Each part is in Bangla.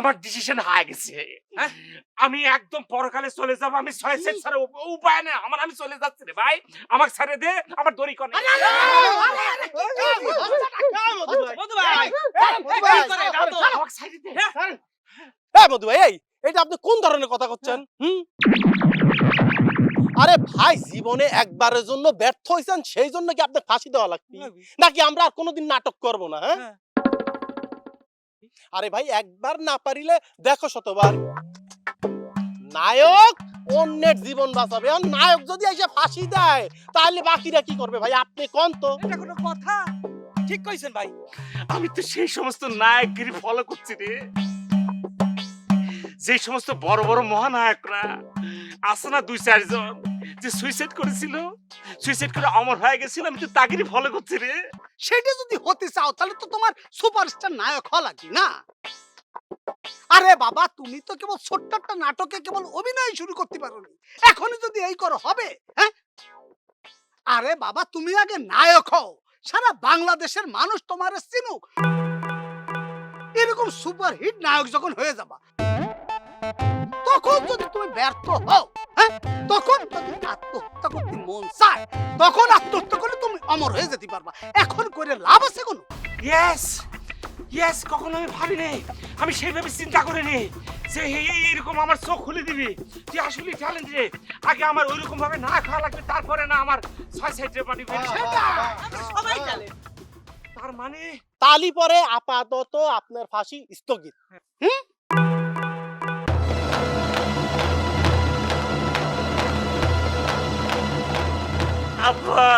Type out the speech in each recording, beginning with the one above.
আমার ডিসিশন হয়ে গেছে হ্যাঁ? আমি একদম পরকালে চলে যাব আমি ছয় সেট ছাড়া উপায় নেই আমার আমি চলে যাচ্ছি রে ভাই আমাকে ছেড়ে দে আমার দড়ি করে মধু ভাই এই এটা আপনি কোন ধরনের কথা করছেন হুম আরে ভাই জীবনে একবারের জন্য ব্যর্থ হয়েছেন সেই জন্য কি আপনাকে ফাঁসি দেওয়া লাগবে নাকি আমরা আর কোনোদিন নাটক করব না হ্যাঁ হ্যাঁ। আরে ভাই একবার না পারিলে দেখো শতবার। নায়ক অন্যের জীবন বাঁচাবে। আর নায়ক যদি এসে ফাঁসি দেয় তাহলে বাকিরা কি করবে ভাই? আপনি কোন তো? এটা কোনো কথা? ঠিক কইছেন ভাই। আমি তো সেই সমস্ত নায়কগিরি ফলো করছি রে। যে সমস্ত বড় বড় মহানায়করা আছে না দুই চারজন? যে সুইসাইড করেছিল? সুইসাইড করে অমর হয়ে গেছিল, আমি তো তাগিরি ফলো করছি রে। সেটা যদি হতে চাও, তাহলে তো তোমার সুপারস্টার নায়ক হওয়া না। আরে বাবা, তুমি তো কেবল ছোট্ট নাটকে কেবল অভিনয় শুরু করতে পারোনি। এখনই যদি এই করো, হবে হ্যাঁ? আরে বাবা, তুমি আগে নায়ক হও। সারা বাংলাদেশের মানুষ তোমার চিনুক। এরকম সুপার হিট নায়ক যখন হয়ে যাবা, তখন যদি তুমি ব্যর্থ হও হ্যাঁ? তখন যদি আত্মহত্যা করতে মন চায়। তখন আত্মহত্যা করলে তুমি অমর হয়ে যেতে পারবা। এখন করে লাভ আছে কোনো? ইয়েস ইয়েস কখনো আমি ভাবিনি। আমি সেইভাবে চিন্তা করিনি যে এই এই- এইরকম আমার চোখ খুলে দিবি। তুই আসলে ট্যালেন্ট রে। আগে আমার ওইরকম ভাবে না খাওয়া লাগবে তারপরে না আমার ছয় সাইডে পানি বেরিয়ে সবাই তার মানে? তালি পরে আপাতত আপনার ফাঁসি স্থগিত। আব্বা।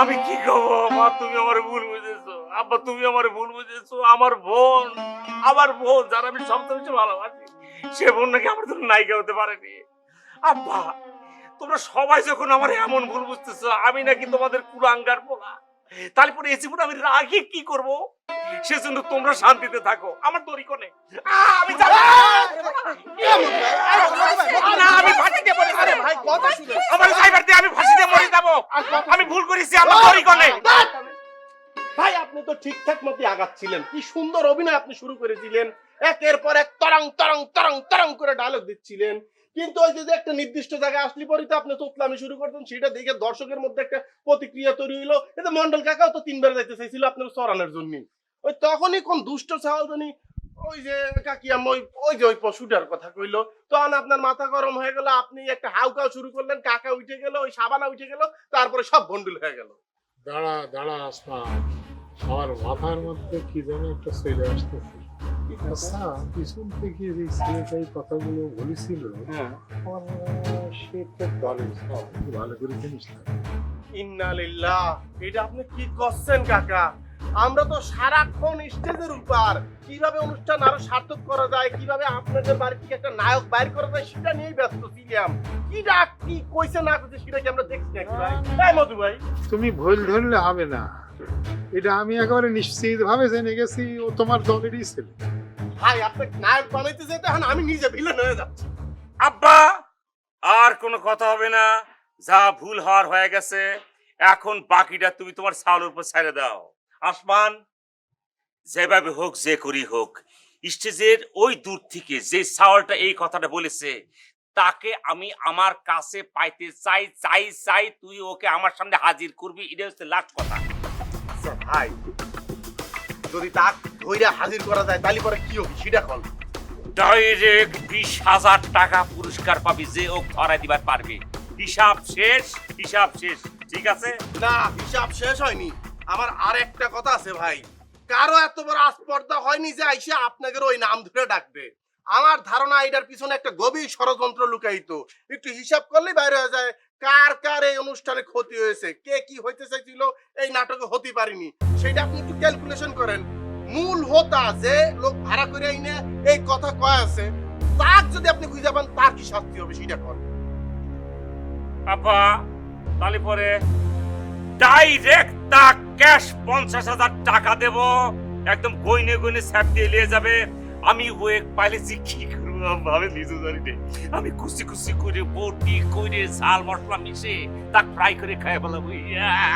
আমি কি করব মা তুমি আমার ভুল বুঝেছ। আব্বা, তুমি আমার ভুল বুঝেছ। আমার বোন আমার বোন, যারা আমি সবচেয়ে বেশি ভালোবাসি, সে বোন নাকি আমার জন্য নায়িকা হতে পারেনি। আব্বা, তোমরা সবাই যখন আমার এমন ভুল বুঝতেছো, আমি নাকি তোমাদের কুলাঙ্গার পোলা তারপরে এই জীবন আমি রাগে কি করব? সেজন্য তোমরা শান্তিতে থাকো। আমার দড়ি কোনে? আমি আমি আরে ভাই কথা শুনে আমার ড্রাইভার দিয়ে আমি ফাঁসিতে মরে যাব। আমি ভুল করেছি আমার দড়ি কোনে? ভাই আপনি তো ঠিকঠাক মতো আগাচ্ছিলেন। কি সুন্দর অভিনয় আপনি শুরু করেছিলেন। একের পর এক তরং তরং তরং তরং করে ডায়লগ দিচ্ছিলেন। কিন্তু ওই যে একটা নির্দিষ্ট জায়গায় আসলে পরে তো আপনি তোতলামি শুরু করতেন, সেটা দেখে দর্শকের মধ্যে একটা প্রতিক্রিয়া তৈরি হইল। এতে মন্ডল কাকাও তো তিনবার যাইতে চাইছিল আপনার সরানোর জন্য। ওই তখনই কোন দুষ্ট ছাওয়াল জানি ওই যে কাকিয়াম ওই যে ওই পশুটার কথা তখন আপনার মাথা গরম হয়ে গেল, আপনি একটা হাউকাও শুরু করলেন, কাকা উঠে গেল, ওই সাবানা উঠে গেল, তারপরে সব ভন্ডুল হয়ে গেল। দাঁড়া দাঁড়া আমার মাথার মধ্যে কি একটা আসতেছে। পিছন থেকে যে ছেলেটা এই কথাগুলো বলেছিল আমার হয় সে খুব ভালো ভালো করে জিনিস ইন্নালিল্লাহ এটা আপনি কি করছেন কাকা? আমরা তো সারাক্ষণ স্টেজের উপর কীভাবে অনুষ্ঠান আরও সার্থক করা যায় কীভাবে আপনাদের বাড়ি থেকে একটা নায়ক বাইর করা যায় সেটা নিয়েই ব্যস্ত ছিলাম। কি ডাক কি কইছে না কইছে সেটা কি আমরা দেখছি নাকি ভাই? তাই মধু ভাই। তুমি ভুল ধরলে হবে না। এটা আমি একেবারে নিশ্চিত ভাবে জেনে গেছি ও তোমার দলেরই ছেলে। ভাই আপনাকে নায়ক বানাইতে যেতে এখন আমি নিজে ভিলেন হয়ে যাচ্ছি। আব্বা আর কোনো কথা হবে না। যা ভুল হওয়ার হয়ে গেছে এখন বাকিটা তুমি তোমার সাউলের উপর ছেড়ে দাও। আসমান যেভাবে হোক যে করি হোক স্টেজের ওই দূর থেকে যে সাওয়ালটা এই কথাটা বলেছে তাকে আমি আমার কাছে পাইতে চাই চাই চাই তুই ওকে আমার সামনে হাজির করবি এটা হচ্ছে লাস্ট কথা। আচ্ছা, ভাই যদি তাক ধইরা হাজির করা যায় তাহলে পরে কি হবে? সেটা কল। ডাইরেক্ট বিশ হাজার টাকা পুরস্কার পাবি যে ও ধরাই দিবার পারবে। হিসাব শেষ হিসাব শেষ ঠিক আছে? না হিসাব শেষ হয়নি। আমার আর একটা কথা আছে ভাই। কারও এত বড় আস্পর্ধা হয়নি যে আইসা আপনাকে ওই নাম ধরে ডাকবে। আমার ধারণা এটার পিছনে একটা গভীর ষড়যন্ত্র লুকায়িত। একটু হিসাব করলেই বাইরে হয়ে যায় কার কার এই অনুষ্ঠানে ক্ষতি হয়েছে কে কি হইতে চাইছিল এই নাটকে হতে পারিনি। সেটা আপনি একটু ক্যালকুলেশন করেন। মূল হোতা যে লোক ভাড়া করে আইনে এই কথা কয় আছে তার যদি আপনি খুঁজে পান, তার কি শাস্তি হবে সেটা কর আপা, তাহলে পরে ডাইরেক্ট তা ক্যাশ পঞ্চাশ হাজার টাকা দেব, একদম গইনে গইনে স্যাপ দিয়ে নিয়ে যাবে, আমি ওয়েক পাইলেছি কি আব্বা আমি নিজে জানি নে। আমি কুচি কুচি করে বটি করে ঝাল মশলা মিশে তা ফ্রাই করে খাই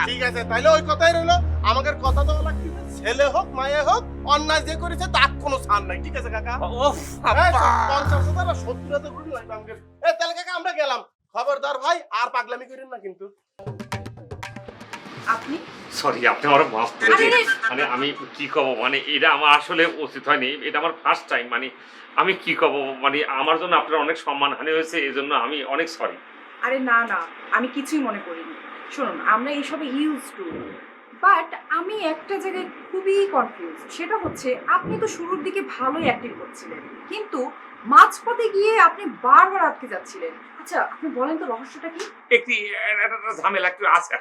ঠিক আছে তাইলে ওই কথাই রইল। আমাদের কথা দেওয়া লাগতেছে ছেলে হোক মায়ে হোক অন্যায় যে করেছে তার কোনো ছাড় নাই। ঠিক আছে কাকা? ওফ পঞ্চাশ হাজার আর সত্তর হাজার করে লাগবে এ তাহলে কাকা আমরা গেলাম। খবরদার ভাই আর পাগলামি করেন না কিন্তু। আপনি? সরি আপনি আমার মাফ করে দিন। মানে আমি কি কব মানে এটা আমার আসলে উচিত হয়নি। এটা আমার ফার্স্ট টাইম মানে আমি কি কব মানে আমার জন্য আপনার অনেক সম্মানহানি হয়েছে এই জন্য আমি অনেক সরি আরে না না আমি কিছুই মনে করিনি। শুনুন আমরা এইসবে ইউজ টু বাট আমি একটা জায়গায় খুবই কনফিউজ সেটা হচ্ছে আপনি তো শুরুর দিকে ভালোই অ্যাক্টিভ করছিলেন। কিন্তু মাঝপথে গিয়ে আপনি বারবার আটকে যাচ্ছিলেন। আচ্ছা আপনি বলেন তো রহস্যটা কি? একটি ঝামেলা একটু আছে।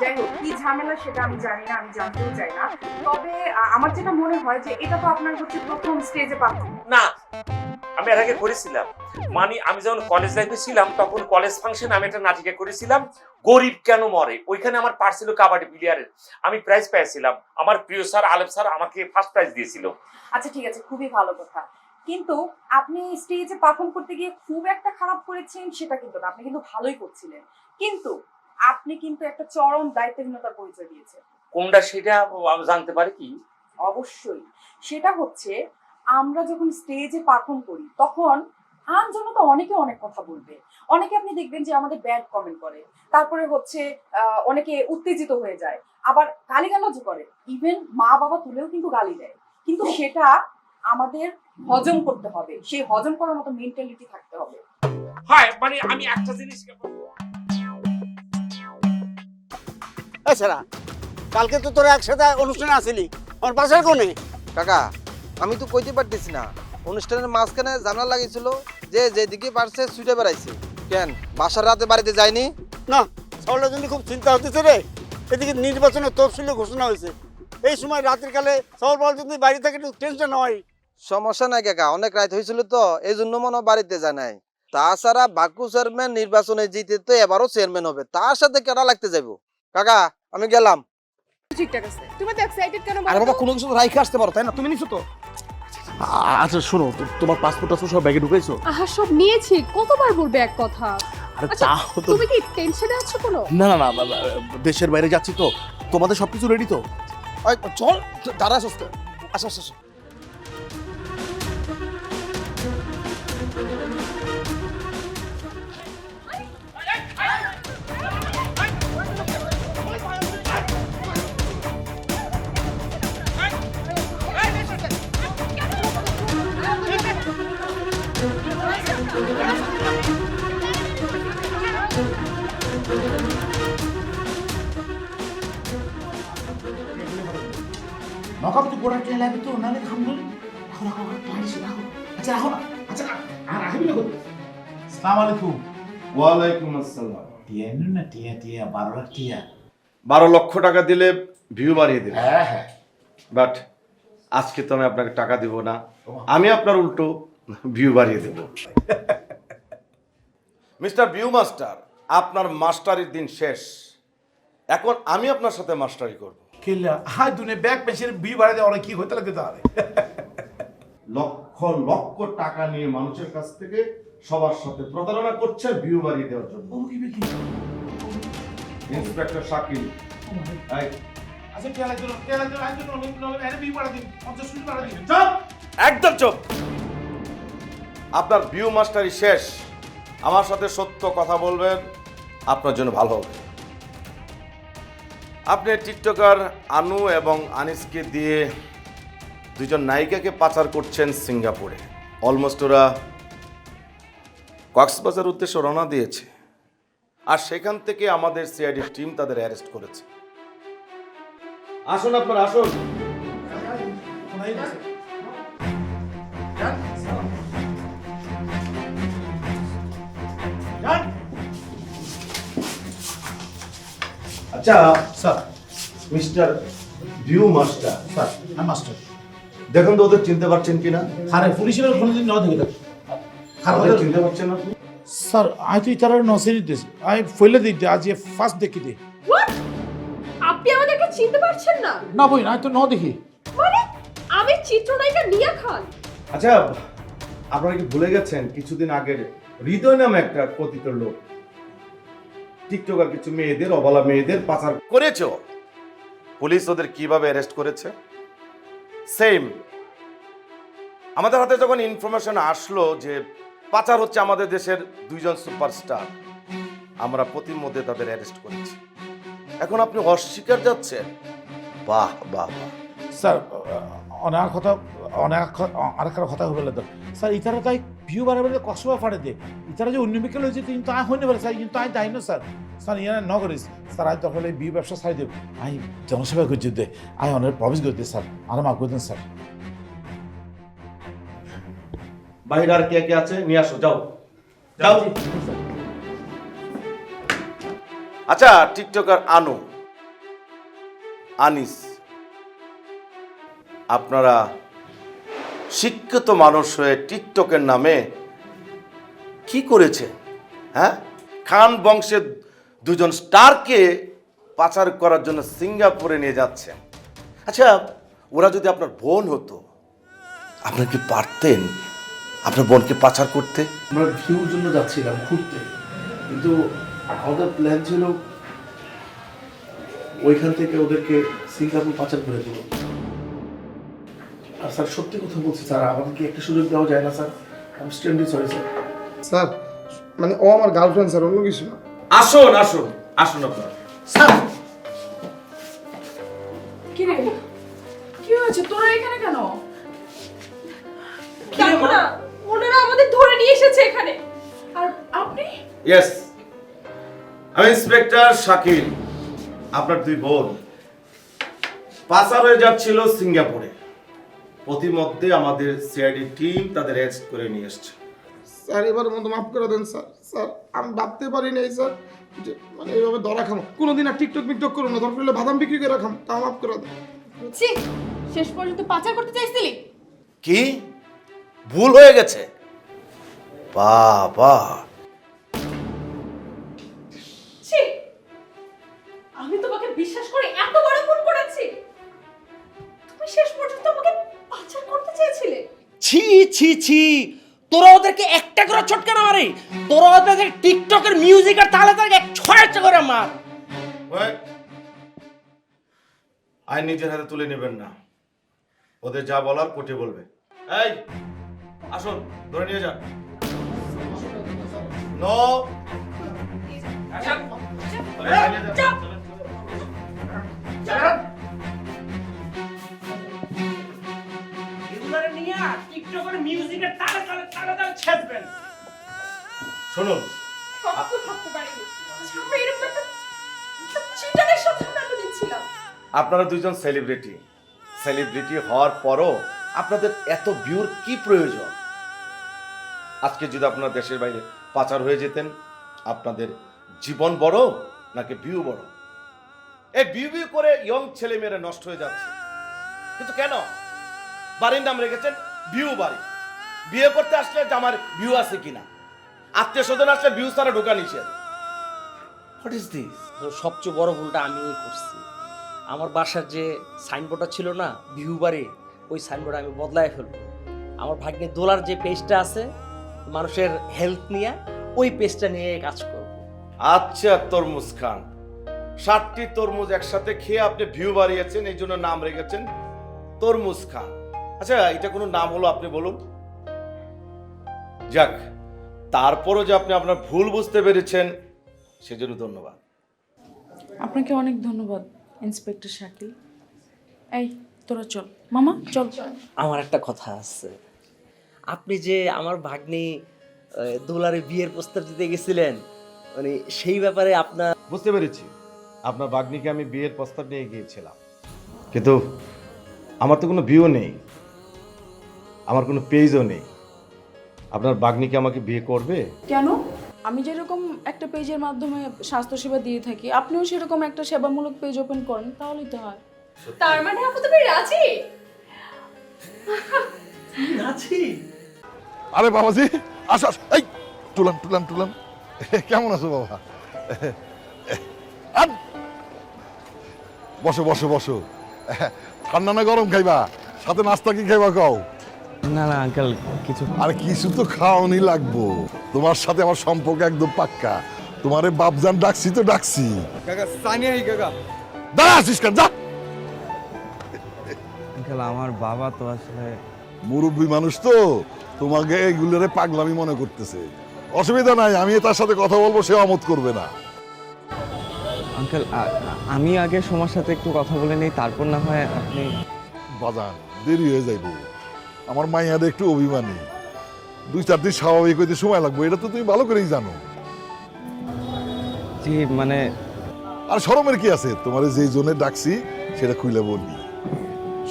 যাই হোক কি ঝামেলা সেটা আমি জানি না আমি জানতেও চাই না। তবে আমার যেটা মনে হয় যে এটা তো আপনার হচ্ছে প্রথম স্টেজে পাচ্ছেন না আমি এর আগে করেছিলাম। মানে আমি যখন কলেজ লাইফে ছিলাম তখন কলেজ ফাংশন আমি একটা নাটিকা করেছিলাম গরিব কেন মরে? ওইখানে আমার পার্ট ছিল কাবাডি প্লেয়ারের আমি প্রাইজ পেয়েছিলাম। আমার প্রিয় স্যার আলেম স্যার আমাকে ফার্স্ট প্রাইজ দিয়েছিল। আচ্ছা ঠিক আছে খুবই ভালো কথা। কিন্তু আপনি স্টেজে পারফর্ম করতে গিয়ে খুব একটা খারাপ করেছেন সেটা কিন্তু না। আপনি কিন্তু ভালোই করছিলেন। কিন্তু আপনি কিন্তু একটা চরম দায়িত্বহীনতার পরিচয় দিয়েছেন। কোনটা সেটা আমি জানতে পারি কি? অবশ্যই। সেটা হচ্ছে আমরা যখন স্টেজে পারফর্ম করি তখন আম জনতা অনেকে অনেক কথা বলবে। অনেকে আপনি দেখবেন যে আমাদের ব্যাড কমেন্ট করে। তারপরে হচ্ছে আহ, অনেকে উত্তেজিত হয়ে যায়। আবার গালিগালাজও করে। ইভেন মা বাবা তুলেও কিন্তু গালি দেয়। কিন্তু সেটা আমাদের হজম করতে হবে। সেই হজম করার মতো মেন্টালিটি থাকতে হবে। হয় মানে আমি একটা জিনিস এছাড়া কালকে তো তোরা একসাথে অনুষ্ঠানে আসিলি। আমার বাসার কোনে? কাকা আমি তো কইতে পারতেছি না। অনুষ্ঠানের মাঝখানে জানা লাগিয়েছিল যে যেদিকে পারছে ছুটে বেড়াইছে। কেন বাসার রাতে বাড়িতে যায়নি? না সরলা জন্য খুব চিন্তা হতেছে রে। এদিকে নির্বাচনের তফসিলে ঘোষণা হয়েছে। এই সময় রাত্রির কালে সবার বল যদি বাড়ি থেকে একটু টেনশন হয়। সমস্যা নাই কাকা অনেক রাত হয়েছিল তো এই জন্য মনে বাড়িতে যায় নাই। তাছাড়া বাকু চেয়ারম্যান নির্বাচনে জিতে তো এবারও চেয়ারম্যান হবে তার সাথে কেটা লাগতে যাইব? কাকা আমি গেলাম। ঠিকঠাক আছে। তুমি তো এক্সাইটেড কেন আরে বাবা? কোনো কিছু রাইখে আসতে পারো তাই না? তুমি নিছো তো? আচ্ছা শোনো তো- তোমার পাসপোর্ট টাসপোর্ট সব ব্যাগে ঢুকাইছো? আহা সব নিয়েছি। কতবার বলবে এক কথা? আরে তাও তা তুমি কি টেনশনে আছো কোনো? না না না দেশের বাইরে যাচ্ছি তো। তোমাদের সবকিছু রেডি তো? চল দাঁড়া সস্তে আচ্ছা আসো। গোড়া ট্রেন লাগবে তো নাহলে খামলো রাখো রাখো রাখো পারিস রাখো। আচ্ছা রাখো না আচ্ছা আর রাখবি না সালাম আলাইকুম। ওয়ালাইকুম আসসালাম। টিয়া নিন না টিয়া টিয়া বারো লাখ টিয়া। বারো লক্ষ টাকা দিলে ভিউ বাড়িয়ে দেবে। হ্যাঁ হ্যাঁ। বাট আজকে তো আমি আপনাকে টাকা দিব না। আমি আপনার উল্টো ভিউ বাড়িয়ে দেব। মিস্টার ভিউ মাস্টার আপনার মাস্টারির দিন শেষ। এখন আমি আপনার সাথে মাস্টারি করব। দুনে ব্যাগ পেন্সিল বি বাড়াতে অনেক কি হইতে লাগে তাহলে? লক্ষ লক্ষ টাকা নিয়ে মানুষের কাছ থেকে সবার সাথে প্রতারণা করছে ভিউ বাড়িয়ে দেওয়ার জন্য। ও কি কি? ইন্সপেক্টর শাকিল। আচ্ছা আইজন অনেক নলে বি বাড়া দিন পঞ্চাশ কোটি বাড়া দিন। চুপ! একদম চুপ! আপনার ভিউ মাস্টারি শেষ। আমার সাথে সত্য কথা বলবেন আপনার জন্য ভালো হবে। আপনি টিকটকার আনু এবং আনিসকে দিয়ে দুজন নায়িকাকে পাচার করছেন সিঙ্গাপুরে। অলমোস্ট ওরা কক্সবাজার উদ্দেশ্যে রওনা দিয়েছে। আর সেখান থেকে আমাদের সিআইডি টিম তাদের অ্যারেস্ট করেছে। আসুন আপনার, আসুন। আচ্ছা sir mister view master sir. আমি মাস্টার। দেখুন তো ওদের চিনতে পারছেন কিনা? আরে পুলিশের কোনোদিন ন দেখে আর ওদের চিনতে পারছেন আপনি? স্যার আই তুই তারা নসে দিতেছি আই ফইলে দিতে আজ ফার্স্ট দেখি দে। আপনি আমাদেরকে চিনতে পারছেন না? না বই না তো ন দেখি। মানে আমি চিত্রনায়িকা নিয়া খান। আচ্ছা আপনারা কি ভুলে গেছেন? কিছুদিন আগের হৃদয় নামে একটা কথিত লোক। টিকটকার কিছু মেয়েদের, অবলা মেয়েদের পাচার করেছে? পুলিশ ওদের কীভাবে অ্যারেস্ট করেছে? সেম আমাদের হাতে যখন ইনফরমেশন আসলো যে পাচার হচ্ছে আমাদের দেশের দুইজন সুপারস্টার আমরা প্রতিমধ্যে তাদের অ্যারেস্ট করেছি। এখন আপনি অস্বীকার যাচ্ছেন? বাহ বাহ বাহ। স্যার অনেক কথা অনেক আরেকটা কথা তো স্যার ইতারা তাই ভিউ বাড়াবাড়ি কষ্ট ফাড়ে দে ইতারা যে অন্য বিকেল হয়েছে কিন্তু আয় হইনি পারে স্যার কিন্তু আয় তাই না স্যার। স্যার ইয়ার ন করিস। স্যার আয় তখন এই বিউ ব্যবসা ছাড়ি দেব। আই জনসেবা করছি দে আয় অনেক প্রবেশ করতে স্যার। আর মা করতেন স্যার। বাইরে আর কে কে আছে? নিয়ে আসো যাও। যাও। আচ্ছা টিকটকার আনু। আনিস। আপনারা শিক্ষিত মানুষ হয়ে টিকটকের নামে কি করেছে? হ্যাঁ? খান বংশের দুজন স্টারকে পাচার করার জন্য সিঙ্গাপুরে নিয়ে যাচ্ছে। আচ্ছা ওরা যদি আপনার বোন হতো আপনার কি পারতেন আপনার বোনকে পাচার করতে? আমরা ভিউর জন্য যাচ্ছিলাম ঘুরতে। কিন্তু আমাদের প্ল্যান ছিল ওইখান থেকে ওদেরকে সিঙ্গাপুর পাচার করে দেবো আর স্যার সত্যি কথা বলছি স্যার আমাদেরকে একটা সুযোগ দেওয়া যায় না স্যার? আমি স্ট্যান্ডি সরি স্যার। স্যার মানে ও আমার গার্লফ্রেন্ড স্যার অন্য কিছু না। আসুন আসুন আসুন আপনার। স্যার! কি রে কি হয়েছে? তোরা এখানে কেন? দেখো না ওনারা আমাদের ধরে নিয়ে এসেছে এখানে। আর আপনি? ইয়েস আমি ইন্সপেক্টর শাকিল আপনার দুই বোন। পাচার হয়ে যাচ্ছিল সিঙ্গাপুরে। প্রতিমধ্যে আমাদের সিআইডি টিম তাদের অ্যারেস্ট করে নিয়ে এসছে। স্যার এবার মতো মাফ করে দেন স্যার। স্যার আমি ভাবতে পারি নাই স্যার যে মানে এইভাবে ধরা খামো। কোনোদিন আর টিকটক মিকটক করো না দরকার হলে বাদাম বিক্রি করে খাম তাও মাফ করে দেন। ছি শেষ পর্যন্ত পাচার করতে চাইছিলি? কি? ভুল হয়ে গেছে? বাবা। ছি আমি তোমাকে বিশ্বাস করে ছি ছি। তোরা ওদেরকে একটা করে ছটকা না মারে। তোরা ওদের টিকটকের মিউজিক আর তালে তালে এক ছয় করে মার. আইন নিজের হাতে তুলে নেবেন না। ওদের যা বলার কোর্টে বলবে। এই আসুন ধরে নিয়ে যান। নো। এগুলারে মিউজিকের তালে তালে তালে তালে ছেদবেন শুনুন। কখনো পারিনি আমরা এরকম একটা চিটারের সাথে আমরা এতদিন ছিলাম। আপনারা দুজন সেলিব্রিটি সেলিব্রিটি হওয়ার পরও আপনাদের এত ভিউর কি প্রয়োজন? আজকে যদি আপনারা দেশের বাইরে পাচার হয়ে যেতেন আপনাদের জীবন বড় নাকি ভিউ বড়? এই ভিউ ভিউ করে ইয়ং ছেলে মেয়েরা নষ্ট হয়ে যাচ্ছে। কিন্তু কেন? বাড়ির নাম রেখেছেন ভিউ বাড়ি। বিয়ে করতে আসলে যে আমার ভিউ আছে কিনা? আত্মীয় স্বজন আসলে ভিউ ছাড়া ঢোকা নিষেধ। হোয়াট ইজ দিস তো সবচেয়ে বড় ভুলটা আমি করছি। আমার বাসার যে সাইনবোর্ডটা ছিল না ভিউ বাড়ি ওই সাইনবোর্ড আমি বদলায় ফেলব। আমার ভাগ্নে দোলার যে পেজটা আছে মানুষের হেলথ নিয়ে ওই পেজটা নিয়ে কাজ করব। আচ্ছা তরমুজ খান। ষাটটি তরমুজ একসাথে খেয়ে আপনি ভিউ বাড়িয়েছেন এই জন্য নাম রেখেছেন তরমুজ খান। আচ্ছা এটা কোনো নাম হলো আপনি বলুন। যাক তারপরও যে আপনি আপনার ভুল বুঝতে পেরেছেন সেজন্য ধন্যবাদ। আপনাকে অনেক ধন্যবাদ ইন্সপেক্টর শাকিল। এই তোরা চল। মামা চল। আমার একটা কথা আছে। আপনি যে আমার ভাগ্নি দোলারে বিয়ের প্রস্তাব দিতে গেছিলেন মানে সেই ব্যাপারে আপনার বুঝতে পেরেছি। আপনার ভাগ্নিকে আমি বিয়ের প্রস্তাব নিয়ে গিয়েছিলাম। কিন্তু আমার তো কোনো ভিউ নেই। আমার কোনো পেজও নেই। আপনার বাগ্নিকে আমাকে বিয়ে করবে? কেন? আমি যেরকম একটা পেজের মাধ্যমে স্বাস্থ্যসেবা দিয়ে থাকি আপনিও সেরকম একটা সেবামূলক পেজ ওপেন করেন তাহলেই তো হয়। তার মানে আপু তুমি রাজি? আছি আরে বাবাজি আসো আসো এই টুলান টুলান টুলান। কেমন আছো বাবা। বসো বসো বসো। ঠান্ডা না গরম খাইবা? সাথে নাস্তা কি খাইবা কও? না না আঙ্কেল কিছু আরে কিছু তো খাওয়ানি লাগবো। তোমার সাথে আমার সম্পর্ক একদম পাক্কা। তোমারে বাপজান ডাকছি তো ডাকছি। কাকা দাঁড়া আসিস কেন? যা। আঙ্কেল আমার বাবা তো আসলে মুরব্বী মানুষ তো। তোমাকে এইগুলোরে পাগলামি মনে করতেছে। অসুবিধা নাই আমি তার সাথে কথা বলব সে অমত করবে না। আঙ্কেল আমি আগে সময়ের সাথে একটু কথা বলে নেই তারপর না হয় আপনি বাজান দেরি হয়ে যাইব। আমার মাইয়াদের একটু অভিমানী। দুই চার দিন স্বাভাবিক হইতে সময় লাগবে এটা তো তুমি ভালো করেই জানো। জি মানে আর শরমের কি আছে? তোমার যেই জন্য ডাকছি সেটা খুলে বললি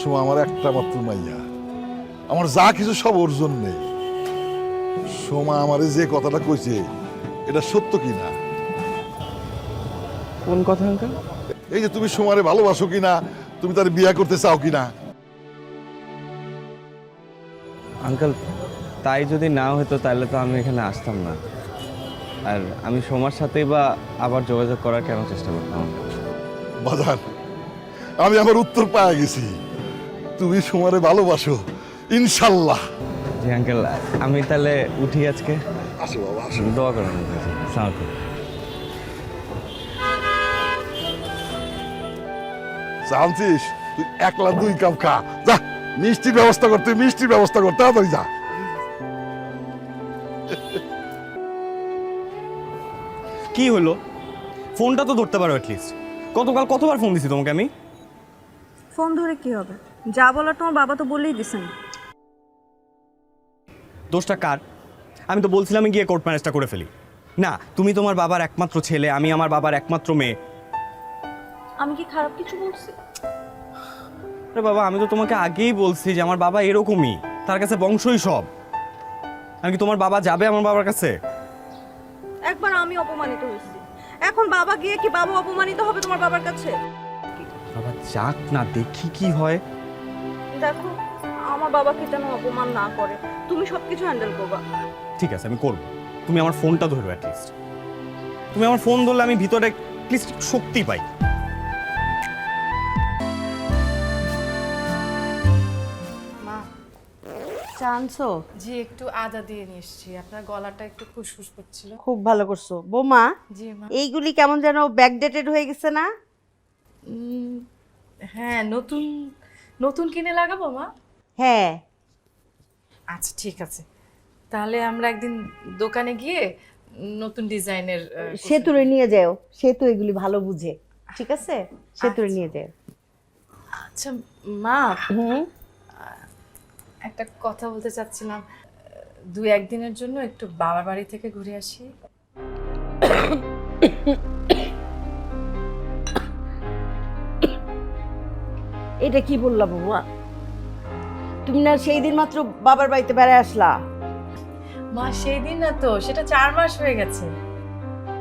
সময় আমার একটা মাত্র মাইয়া। আমার যা কিছু সব ওর জন্যে। সোমা আমারে যে কথাটা কইছে এটা সত্য কি না কোন কথা আঙ্কেল? এই যে তুমি সোমারে ভালোবাসো কিনা তুমি তার বিয়ে করতে চাও কিনা? আঙ্কেল তাই যদি না হতো তাহলে তো আমি এখানে আসতাম না। আর আমি সোমার সাথেই বা আবার যোগাযোগ করার কেন চেষ্টা করতাম? বাজার আমি আমার উত্তর পাওয়া গেছি। তুমি সোমারে ভালোবাসো ইনশাল্লাহ। জি আঙ্কেল আমি তাহলে উঠি আজকে। আসো বাবা আসো। দোয়া করেন আলাইকুম। জানছিস তুই একলা দুই কাপ খা যা। মিষ্টির ব্যবস্থা করতে মিষ্টির ব্যবস্থা করতে তাড়াতাড়ি যা। কি হলো? ফোনটা তো ধরতে পারো অ্যাটলিস্ট গতকাল কতবার ফোন দিছি তোমাকে আমি? ফোন ধরে কি হবে? যা বলার তোমার বাবা তো বলেই দিছেন দোষটা কার? আমি তো বলছিলাম গিয়ে কোর্ট ম্যারেজটা করে ফেলি। না তুমি তোমার বাবার একমাত্র ছেলে আমি আমার বাবার একমাত্র মেয়ে। আমি কি খারাপ কিছু বলছি? আরে বাবা আমি তো তোমাকে আগেই বলছি যে আমার বাবা এরকমই। তার কাছে বংশই সব। আমি কি তোমার বাবা যাবে আমার বাবার কাছে? একবার আমি অপমানিত হয়েছি। এখন বাবা গিয়ে কি বাবা অপমানিত হবে তোমার বাবার কাছে? বাবা যাক না দেখি কি হয়। দেখো আমার বাবাকে যেন অপমান না করে। তুমি সবকিছু হ্যান্ডেল করবা। ঠিক আছে আমি করব। তুমি আমার ফোনটা ধরবে অ্যাটলিস্ট তুমি আমার ফোন ধরলে আমি ভিতরে অ্যাটলিস্ট শক্তি পাই। চানছো জি একটু আদা দিয়ে নিয়ে এসেছি। আপনার গলাটা একটু খুশখুশ করছিল। খুব ভালো করছ। বোমা জি মা। এইগুলি কেমন যেন ব্যাকডেটেড হয়ে গেছে না? হ্যাঁ নতুন নতুন কিনে লাগাবো মা? হ্যাঁ। আচ্ছা ঠিক আছে। তাহলে আমরা একদিন দোকানে গিয়ে নতুন ডিজাইনের সেতুরে নিয়ে যাও। সেতু এগুলি ভালো বুঝে। ঠিক আছে? সেতুরে নিয়ে যাও। আচ্ছা মা। হুম? একটা কথা বলতে চাচ্ছিলাম। দু একদিনের জন্য একটু বাবার বাড়ি থেকে ঘুরে আসি। এটা কি বললা বৌমা? তুমি না সেই দিন মাত্র বাবার বাড়িতে বেড়ায় আসলা? মা সেই দিন না তো সেটা চার মাস হয়ে গেছে।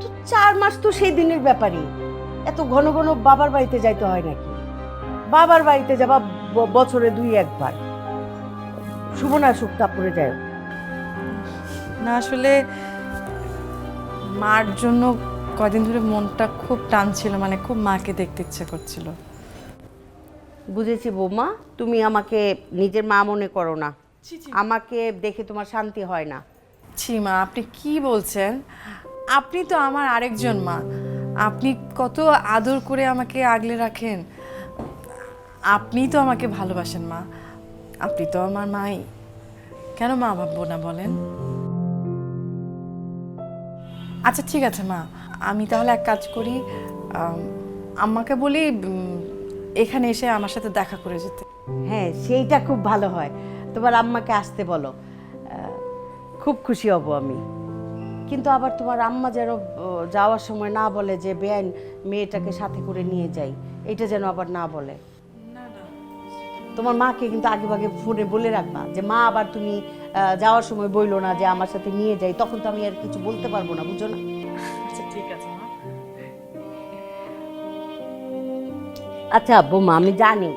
তো চার মাস তো সেই দিনের ব্যাপারই। এত ঘন ঘন বাবার বাড়িতে যাইতে হয় নাকি? বাবার বাড়িতে যাবা বছরে দুই একবার। শুভ না সুখটা পড়ে যায়। না আসলে মার জন্য কয়দিন ধরে মনটা খুব টানছিল মানে খুব মাকে দেখতে ইচ্ছে করছিল। বুঝেছি বৌমা তুমি আমাকে নিজের মা মনে করো না। আমাকে দেখে তোমার শান্তি হয় না। ছি মা আপনি কি বলছেন? আপনি তো আমার আরেকজন মা। আপনি কত আদর করে আমাকে আগলে রাখেন। আপনি তো আমাকে ভালোবাসেন মা। আপনি তো আমার মাই। কেন মা ভাববো না বলেন? আচ্ছা ঠিক আছে মা। আমি তাহলে এক কাজ করি আম, আম্মাকে বলি এখানে এসে আমার সাথে দেখা করে যেতে। হ্যাঁ সেইটা খুব ভালো হয়। তোমার আম্মাকে আসতে বলো। খুব খুশি হব আমি। কিন্তু আবার তোমার আম্মা যেন যাওয়ার সময় না বলে যে বেআইন মেয়েটাকে সাথে করে নিয়ে যাই এটা যেন আবার না বলে। তোমার মাকে কিন্তু আগে ভাগে ফোনে বলে রাখবা যে মা আবার তুমি যাওয়ার সময় বইলো না যে আমার সাথে নিয়ে যাই। তখন তো আমি আর কিছু বলতে পারব না বুঝো না? আচ্ছা ঠিক আছে মা। আচ্ছা বোমা আমি জানি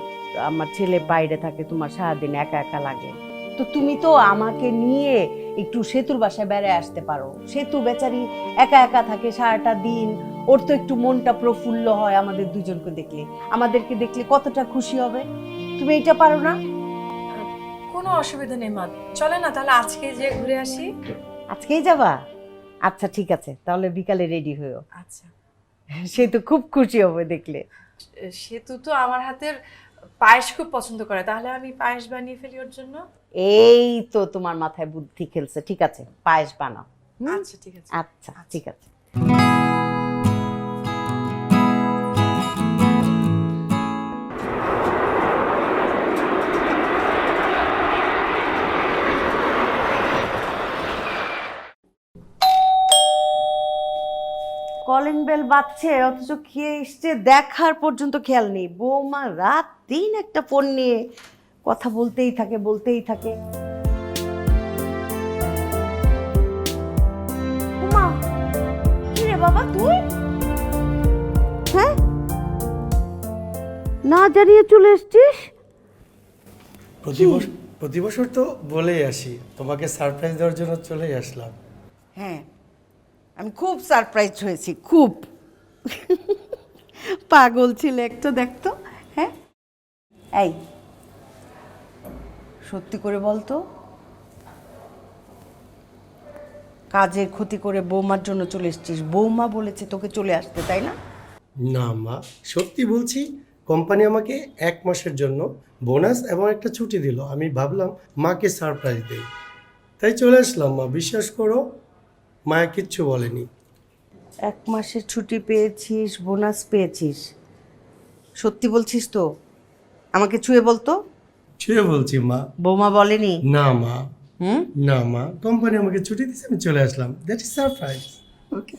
আমার ছেলে বাইরে থাকে তোমার সারাদিন একা একা লাগে। তো তুমি তো আমাকে নিয়ে একটু সেতুর বাসায় বেড়ায় আসতে পারো। সেতু বেচারি একা একা থাকে সারাটা দিন। ওর তো একটু মনটা প্রফুল্ল হয় আমাদের দুজনকে দেখলে। আমাদেরকে দেখলে কতটা খুশি হবে? তুমি এটা পারো না? কোনো অসুবিধা নেই মা। চলে না তাহলে আজকে যে ঘুরে আসি। আজকেই যাবা? আচ্ছা ঠিক আছে তাহলে বিকালে রেডি হইও। আচ্ছা। সে তো খুব খুশি হবে দেখলে। সেতু তো আমার হাতের পায়েস খুব পছন্দ করে তাহলে আমি পায়েস বানিয়ে ফেলি ওর জন্য? এই তো তোমার মাথায় বুদ্ধি খেলছে ঠিক আছে পায়েস বানাও? আচ্ছা ঠিক আছে। আচ্ছা ঠিক আছে। কলিং বেল বাজছে অথচ খেয়ে এসছে দেখার পর্যন্ত খেয়াল নেই। বৌমা রাত দিন একটা ফোন নিয়ে কথা বলতেই থাকে বলতেই থাকে। উমা কি রে বাবা তুই? হ্যাঁ? না জানিয়ে চলে এসছিস? প্রতি বছর প্রতি বছর তো বলেই আসি তোমাকে সারপ্রাইজ দেওয়ার জন্য চলেই আসলাম। হ্যাঁ আমি খুব সারপ্রাইজ হয়েছি খুব। পাগল ছিল একটু দেখতো হ্যাঁ? এই সত্যি করে বলতো কাজের ক্ষতি করে বৌমার জন্য চলে এসেছিস। বৌমা বলেছে তোকে চলে আসতে তাই না? না মা সত্যি বলছি কোম্পানি আমাকে এক মাসের জন্য বোনাস এবং একটা ছুটি দিল। আমি ভাবলাম মাকে সারপ্রাইজ দেই। তাই চলে আসলাম মা বিশ্বাস করো মায়া কিচ্ছু বলেনি। এক মাসের ছুটি পেয়েছিস বোনাস পেয়েছিস। সত্যি বলছিস তো? আমাকে ছুঁয়ে বলতো? ছুঁয়ে বলছি মা। বৌমা বলেনি? না মা। হুম? না মা কোম্পানি আমাকে ছুটি দিয়েছে আমি চলে আসলাম। দ্যাট ইজ সারপ্রাইজ ওকে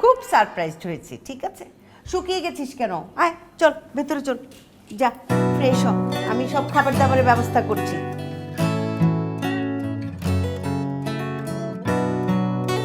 খুব সারপ্রাইজড হয়েছি ঠিক আছে? শুকিয়ে গেছিস কেন? আয় চল ভেতরে চল। যা ফ্রেশ হ। আমি সব খাবার দাবারের ব্যবস্থা করছি।